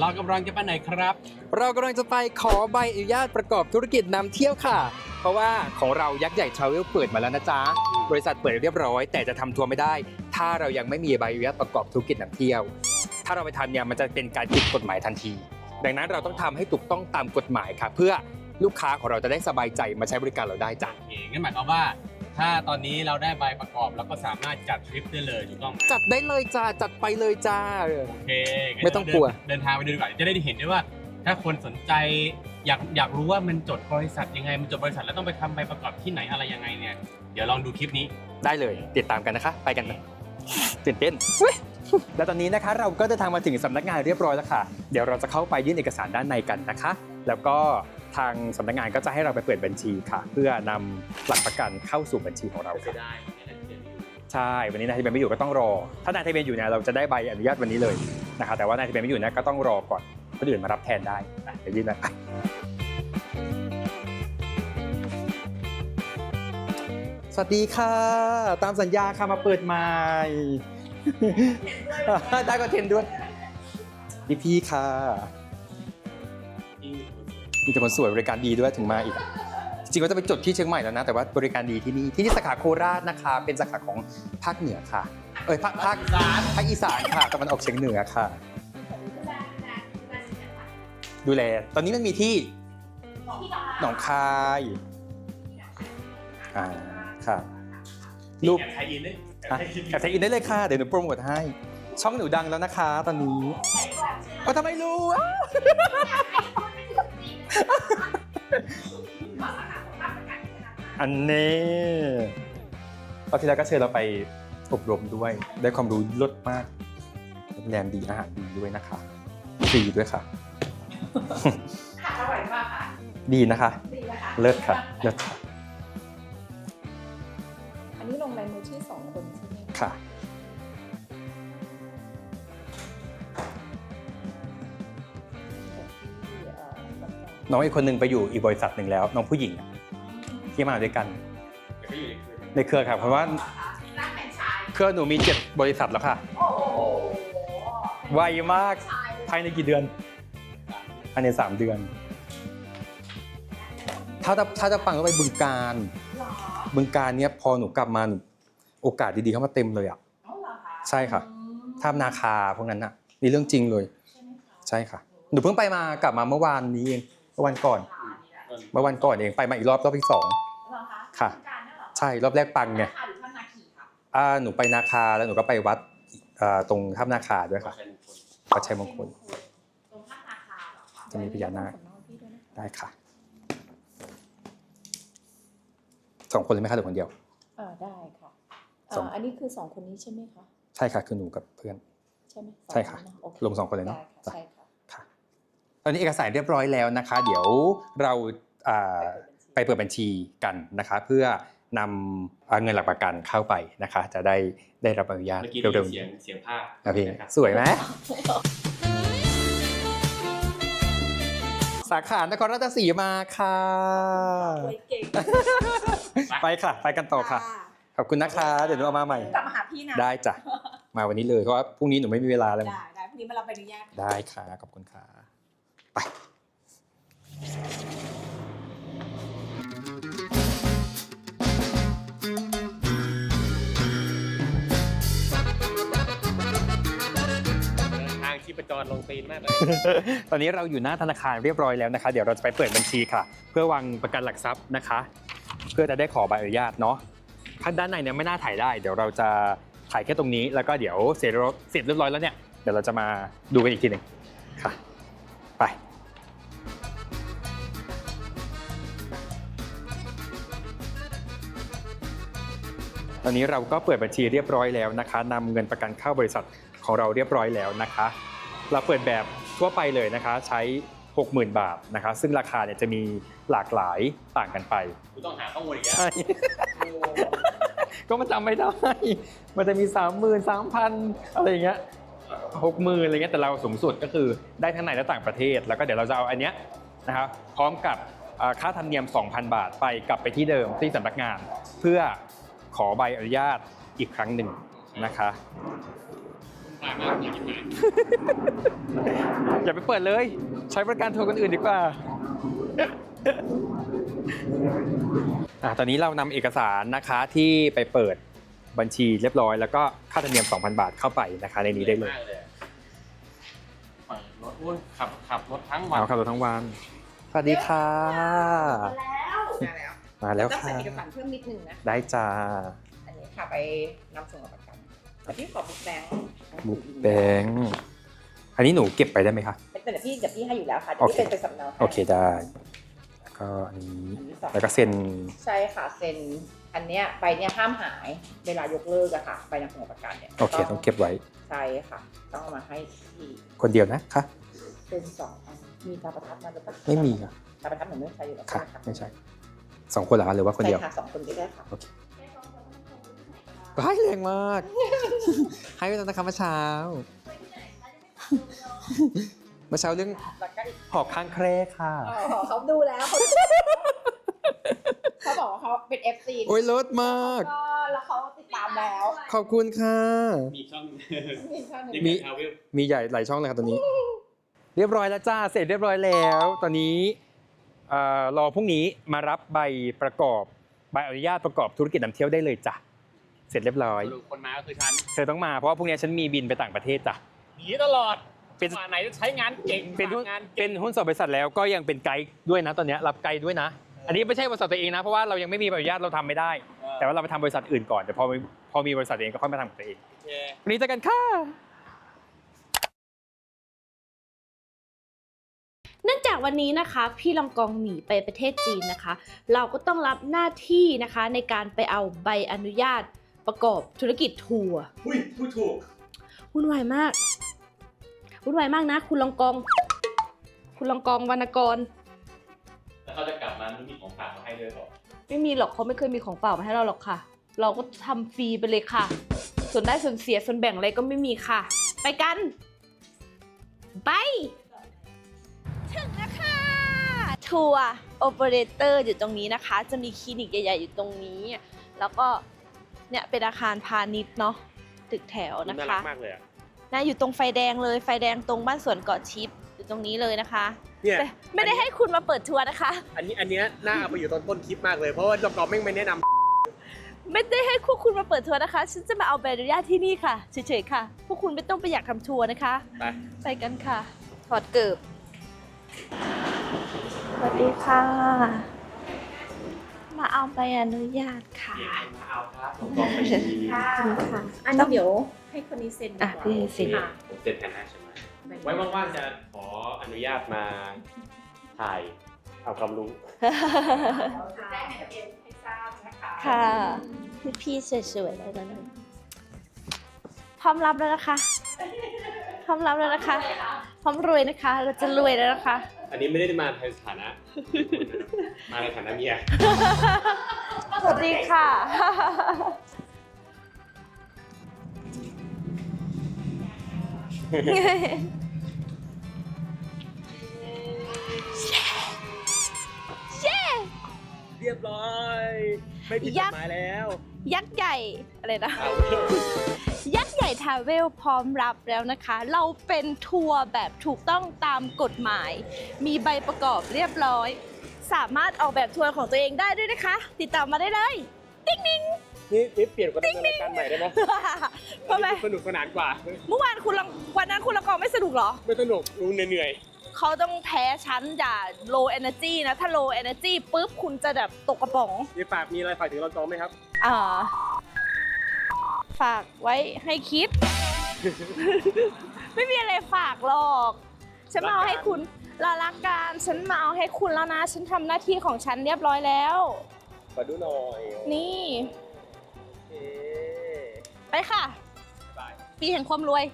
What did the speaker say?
เรากำลังจะไปไหนครับ เรากำลังจะไปขอใบอนุญาตประกอบธุรกิจนำเที่ยวค่ะ เพราะว่าของเรายักษ์ใหญ่ทราเวลเปิดมาแล้วนะจ๊ะ บริษัทเปิดเรียบร้อย แต่จะทำทัวร์ไม่ได้ ถ้าเรายังไม่มีใบอนุญาตประกอบธุรกิจนำเที่ยว ถ้าเราไปทำเนี่ยมันจะเป็นการผิดกฎหมายทันที ดังนั้นเราต้องทำให้ถูกต้องตามกฎหมายค่ะ เพื่อลูกค้าของเราจะได้สบายใจมาใช้บริการเราได้จ้ะโอเคงั้นหมายความว่า ถ้าตอนนี้เราได้ใบประกอบเราก็สามารถจัดทริปได้เลยถูกต้องไหมจัดได้เลยจ้าจัดไปเลยจ้า โอเคงั้นไม่ต้องกลัว เดินเดินทางไปดูดีกว่าจะได้เห็นด้วยว่า ถ้าคนสนใจอยากอยากรู้ว่ามันจดบริษัทยังไง มันจดบริษัทแล้วต้องไปทำใบประกอบที่ไหนอะไรยังไงเนี่ย เดี๋ยวลองดูคลิปนี้ ได้เลย ติดตามกันนะคะ ไปกันนะตื่นเต้นและตอนนี้นะคะเราก็เดินทางมาถึงสำนักงานเรียบร้อยแล้วค่ะ เดี๋ยวเราจะเข้าไปยื่นเอกสารด้านในกันนะคะ แล้วก็ ทางสำนักงานก็จะให้เราไปเปิดบัญชีค่ะ เพื่อนำหลักประกันเข้าสู่บัญชีของเราค่ะได้ใช่ วันนี้นายทะเบียนไม่อยู่ก็ต้องรอ ถ้านายทะเบียนอยู่เนี่ยเราจะได้ใบอนุญาตวันนี้เลยนะคะแต่ว่านายทะเบียนไม่อยู่เนะก็ต้องรอก่อนคนอื่นมารับแทนได้อะเดี๋ยวยื่นนะสวัสดีค่ะ ตามสัญญาค่ะมาเปิดใหม่ ได้ก็เทนด้วยพี่พี่ๆค่ะ มีแต่คนสวยบริการดีด้วยถึงมาอีกอะจริงๆก็จะไปจดที่เชียงใหม่แล้วนะ แต่ว่าบริการดีที่นี่ที่นี่สาขาโคราชนะคะ เป็นสาขาของภาคเหนือค่ะ เอ้ยภาคภาคภาคอีสานค่ะตะวันออกเฉียงเหนือค่ะ ดูแล ตอนนี้มันมีที่หนองคายอ่าค่ะลูกแอบไทยอินได้อะแอบใช้อินได้เลยค่ะ เดี๋ยวหนูโปรโมทให้ ช่องหนูดังแล้วนะคะ ตอนนี้ก็ทำไมรู้อะ อันนี้ตอนที่แล้วก็เชิญเราไปอบรมด้วย ได้ความรู้ลดมากโรงแรมดีอาหารดีด้วยนะคะฟรีด้วยค่ะค่ะอร่อยมากค่ะดีนะคะ ดีนะคะเลิศค่ะเลิศค่ะ อันนี้ลงลายมือชื่อสองคนใช่ไหม ค่ะ น้องอีกคนหนึ่งไปอยู่อีกบริษัทหนึ่งแล้ว น้องผู้หญิงอะที่มาด้วยกันเดี๋ยวก็อยู่ในคืนในเครือครับเพราะว่าร้านแฟรนไชายเครือหนูมีเจ็ดบริษัทแล้วค่ะโอ้โหไวมากชายภายในกี่เดือนภายในสามเดือน ถ้าจะถ้าจะฟังก็ไปบึงการเหรอบึงการเนี้ยพอหนูกลับมาหนูโอกาสดีๆเข้ามาเต็มเลยอะเอาเหรอคะใช่ค่ะอืมท่ามนาคาพวกนั้นอะนี่เรื่องจริงเลยใช่ไหมคะใช่ค่ะ หนูเพิ่งไปมากลับมาเมื่อวานนี้เองเมื่อวันก่อน เมื่อวันก่อนเองไปมาอีกรอบรอบที่สองเหรอคะค่ะบึงการเนี่ยเหรอใช่รอบแรกปังไงท่าหรือท่านนาคีคะอ่าหนูไปนาคาแล้วหนูก็ไปวัดอ่าตรงถ้ำนาคาด้วยค่ะวัดชัยมงคล ตรงท่านาคาเหรอคะจะมีพญานาคสำเพี่ด้วยนะคะได้ค่ะสองคนเลยไหมคะหรือคนเดียวเออได้ค่ะสองเอ่ออันนี้คือสองคนนี้ใช่ไหมคะ ใช่ค่ะคือหนูกับเพื่อน ใช่ไหมสองใช่ค่ะ นนโอเคลงสองคนเลยเนอะได้ค่ะจ้ะใช่ค่ะค่ะต อนนี้เอกสารเรียบร้อยแล้วนะคะ เดี๋ยวเราอ่าไปเปิดบัญชีกันนะคะ เพื่อนำอ่าเงินหลักประกันเข้าไปนะคะ จะได้ได้รับอนุญาตเมื่อกี้เร็วๆเสียนี้งเสียงภาคนะพี่นะครับสวยไหมสาขานครราชสีมาค่ะโอ้ยเก่งไปค่ะ ไปกันต่อค่ะ ขอบคุณนะคะ เดี๋ยวหนูเอามาใหม่กลับมาหาพี่นะได้จ้ะมาวันนี้เลยเพราะว่าพรุ่งนี้หนูไม่มีเวลาแล้วได้ได้พรุ่งนี้มารับใบอนุญาตได้ค่ะขอบคุณค่ะ ไปทางชีพจรลงตีนมากเลย ตอนนี้เราอยู่หน้าธนาคารเรียบร้อยแล้วนะคะ เดี๋ยวเราจะไปเปิดบัญชีค่ะ เพื่อวางประกันหลักทรัพย์นะคะ เพื่อจะได้ขอใบอนุญาตเนาะข้างด้านในเนี่ยไม่น่าถ่ายได้ เดี๋ยวเราจะถ่ายแค่ตรงนี้ แล้วก็เดี๋ยวเสร็จแล้วเสร็จเรียบร้อยแล้วเนี่ย เดี๋ยวเราจะมาดูกันอีกทีหนึ่งค่ะ ตอนนี้เราก็เปิดบัญชีเรียบร้อยแล้วนะคะนำเงินประกันเข้าบริษัทของเราเรียบร้อยแล้วนะคะ เราเปิดแบบทั่วไปเลยนะคะ ใช้ 60,000 บาทนะคะ ซึ่งราคาเนี่ยจะมีหลากหลายต่างกันไป กูต้องหาข้อมูลอีกแล้วใช่ ก็มันจำไม่ได้ มันจะมี 3 0 0 0 0 3,000 อะไรอย่างเงี้ยหกหมื่นอะไรเงี้ยแต่เราสูงสุดก็คือได้ทั้งในและต่างประเทศ แล้วก็เดี๋ยวเราจะเอาอันเนี้ยนะครับพร้อมกับเอ่อค่าธรรมเนียม 2,000 บาทไปกลับไปที่เดิมที่สำนักงาน เพื่อ ขอใบอนุญาตอีกครั้งหนึ่งนะคะไปายมากอยากกินไหมอย่าไปเปิดเลย ใช้บริการทัวร์คนอื่นดีกว่าอะตอนนี้เรานำเอกสารนะคะที่ไปเปิดบัญชีเรียบร้อย แล้วก็ค่าธรรมเนียม 2,000 บาทเข้าไปนะคะในนี้ได้เลยมากเลยเปิดรถอุ้ยขับขับรถทั้งวันเอาขับรถทั้งวัน สวัสดีค่ะมาแล้ว มาแล้วต้องค่ะ ใส่เอกสารเพิ่มนิดนึงนะ ได้จ้า อันนี้ค่ะไปนำส่งกับประกันแต่พี่ขอบุ๊กแบงค์บุ๊กแบงค์อันนี้หนูเก็บไปได้ไหมคะ เป็นแต่พี่เดี๋ยวพี่ให้อยู่แล้วค่ะเดี๋ยวโอเค พี่เป็นเป็นสำเนาให้โอเคได้ แล้วก็อันนี้ อันที่สองแล้วก็เซ็น ใช่ค่ะเซ็นอันเนี้ยใบเนี้ยห้ามหายเวลายกเลิกอะค่ะใบนำส่งกับประกันเนี่ยโอเค ต้องเก็บไว้ ใช่ค่ะ ต้องเอามาให้ที่คนเดียวนะคะ เป็นสองอันมีตาประทับมาหรือเปล่าไม่มีค่ะตาประทับหนูไม่ใช่อยู่แล้วค่ะ ใช่ไหมไม่ใช่ สองคนเหรอคะหรือว่าคนเดียว ใช่ค่ะสองคนก็ได้ค่ะโอเคร้ายแรงมาก ให้ไปตอนนะคะเมื่อเช้า เมื่อเช้าเรื่องแล้วก็อีกหอกข้างแคร่ค่ะ อ๋อเขาดูแล้วเขาดูเขาบอกว่าเขาเป็น FC โอ้ยเลิศมาก ก็แล้วเขาติดตามแล้วขอบคุณค่ะ มีช่อง มีช่องหนึ่งเด็กมีทาวเวลมีใหญ่หลายช่องเลยค่ะตอนนี้ เรียบร้อยแล้วจ้า เสร็จเรียบร้อยแล้ว ตอนนี้เอ่อ รอพรุ่งนี้มารับใบประกอบใบอนุญาตประกอบธุรกิจนำเที่ยวได้เลยจ้ะเสร็จเรียบร้อยสรุปคนมาก็คือฉันเธอต้องมาเพราะว่าพรุ่งนี้ฉันมีบินไปต่างประเทศจ้ะ หนีตลอดเป็นมาไหนจะใช้งานเก่งเป็นหุ้นฝากงานเป็นหุ้นส่วนบริษัทแล้วก็ยังเป็นไกด์ด้วยนะตอนเนี้ยรับไกด์ด้วยนะ อันนี้ไม่ใช่บริษัทตัวเองนะเพราะว่าเรายังไม่มีใบอนุญาตเราทำไม่ได้ แต่ว่าเราไปทำบริษัทอื่นก่อนแต่พอมีพอมีบริษัทเองก็ค่อยมาทำของตัวเองโอเค วันนี้เจอกันค่ะ เนื่องจากวันนี้นะคะ พี่ลองกองหนีไปประเทศจีนนะคะ เราก็ต้องรับหน้าที่นะคะในการไปเอาใบอนุญาตประกอบธุรกิจทัวร์อุ้ยพูดถูกวุ่นวายมากวุ่นวายมากนะ คุณลองกอง คุณลองกองวรรณกร แล้วเขาจะกลับมาไม่มีของฝากมาให้ด้วยหรอไม่มีหรอกเขาไม่เคยมีของเปล่ามาให้เราหรอกค่ะ เราก็ทำฟรีไปเลยค่ะ ส่วนได้ส่วนเสียส่วนแบ่งอะไรก็ไม่มีค่ะ ไปกัน ไปถึงแล้วค่ะ ทัวร์โอเปอเรเตอร์อยู่ตรงนี้นะคะ จะมีคลินิกใหญ่ ๆ อยู่ตรงนี้ แล้วก็เนี่ยเป็นอาคารพาณิชย์เนาะตึกแถวนะน่าคะรักมากเลยอะนะอยู่ตรงไฟแดงเลยไฟแดงตรงบ้านสวนเกาะชิปอยู่ตรงนี้เลยนะคะเนี่ยไม่ไม่ได้ให้คุณมาเปิดทัวร์นะคะ อันนี้อันเนี้ยน่าเอาไปอยู่ตอนต้นคลิปมากเลยเพราะว่าจอมกอมไม่งไม่แนะนำไม่ได้ให้พวกคุณมาเปิดทัวร์นะคะ ฉันจะมาเอาใบอนุญาตที่นี่ค่ะเฉยๆค่ะ พวกคุณไม่ต้องไปอยากทำทัวร์นะคะ ไปไปกันค่ะ ถอดเกิบ สวัสดีค่ะ มาเอาใบอนุญาตค่ะเอาครับผมกอมไปดีค่ะขอบคุณค่ะอันนี้เดี๋ยวให้คนนี้เซ็นดีกอะว่าพี่เซ็นค่ะผมเซ็นแทนให้ใช่ไหมไว้ว่างๆจะขออนุญาตมาถ่ายเอาความรู้แจ้งให้ทะเบียนให้ทราบนะคะค่ะพี่พี่ๆสวยๆเลยนะพร้อมรับแล้วนะคะ พร้อมรับแล้วนะคะ พร้อมรวยนะคะ เราจะรวยแล้วนะคะ อันนี้ไม่ได้มาในฐานะมาในฐานะเมียสวัสดีค่ะเย้เรียบร้อย ไม่ผิดกยัฎกษ์หมายแล้ว ยักษ์ใหญ่ อะไรนะ เอา ยักษ์ใหญ่ทราเวลพร้อมรับแล้วนะคะ เราเป็นทัวร์แบบถูกต้องตามกฎหมาย มีใบประกอบเรียบร้อย สามารถออกแบบทัวร์ของตัวเองได้ด้วยนะคะ ติดต่อมาได้เลย ติ๊งนิ้งนี่นี่เปลี่ยนกฎดำเนินรายการใหม่ได้ไหมทำไมสนุกสนานกว่า เมื่อวานคุณลังวันนั้นคุณลังกองไม่สนุกเหรอ ไม่สนุกรู้เหนื่อยเขาต้องแพ้ชั้นอย่า low energy นะ ถ้า low energy ปุ๊บคุณจะแบบตกกระป๋องๆมีฝากมีอะไรฝากถึงเราจองไหมครับ อ่า ฝากไว้ให้คิด ไม่มีอะไรฝากหรอก ฉันมาเอาให้คุณลาลักการฉันมาเอาให้คุณแล้วนะ ฉันทำหน้าที่ของฉันเรียบร้อยแล้ว ขอดูหน่อยนี่ โอเคไปค่ะ บาย ปีแห่งความรวย